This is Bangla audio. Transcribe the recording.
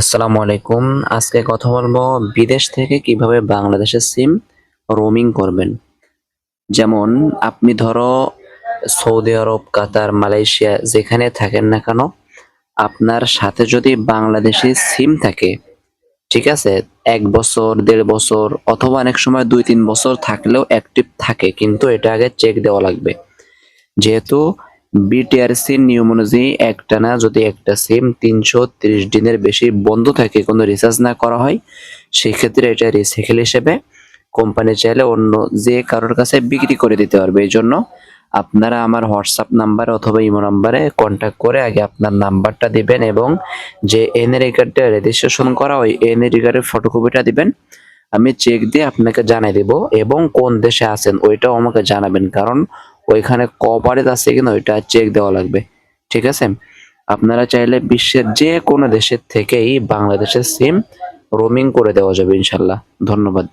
আসসালামু আলাইকুম। আজকে কথা বলব বিদেশ থেকে কীভাবে বাংলাদেশের সিম রোমিং করবেন। যেমন আপনি ধরো সৌদি আরব, কাতার, মালয়েশিয়া যেখানে থাকেন না কেন, আপনার সাথে যদি বাংলাদেশি সিম থাকে, ঠিক আছে, এক বছর, দেড় বছর অথবা অনেক সময় দুই, তিন বছর থাকলেও অ্যাক্টিভ থাকে, কিন্তু এটা আগে চেক দেওয়া লাগবে। যেহেতু বিটিআরসি নিয়ম অনুযায়ী একটানা যদি একটা সিম তিনশো তিরিশ দিনের বেশি বন্ধ থাকে, কোনো রিচার্জ না করা হয়, সেক্ষেত্রে এটা রিসাইকেল হিসেবে কোম্পানি চাইলে অন্য যে কারোর কাছে বিক্রি করে দিতে পারবে। এই জন্য আপনারা আমার হোয়াটসঅ্যাপ নাম্বার অথবা ইমো নাম্বারে কন্ট্যাক্ট করে আগে আপনার নাম্বারটা দিবেন এবং যে এনএ কার্ডটা রেজিস্ট্রেশন করা, ওই এনএ কার্ডের ফটোকপিটা দিবেন। আমি চেক দিয়ে আপনাকে জানিয়ে দেব এবং কোন দেশে আছেন, ওইটাও আমাকে জানাবেন। কারণ ওইখানে কভারেজ আছে কিনা ওইটা চেক দেওয়া লাগবে, ঠিক আছে? আপনারা চাইলে বিশ্বের যে কোনো দেশের থেকেই বাংলাদেশের সিম রোমিং করে দেওয়া যাবে ইনশাল্লাহ। ধন্যবাদ।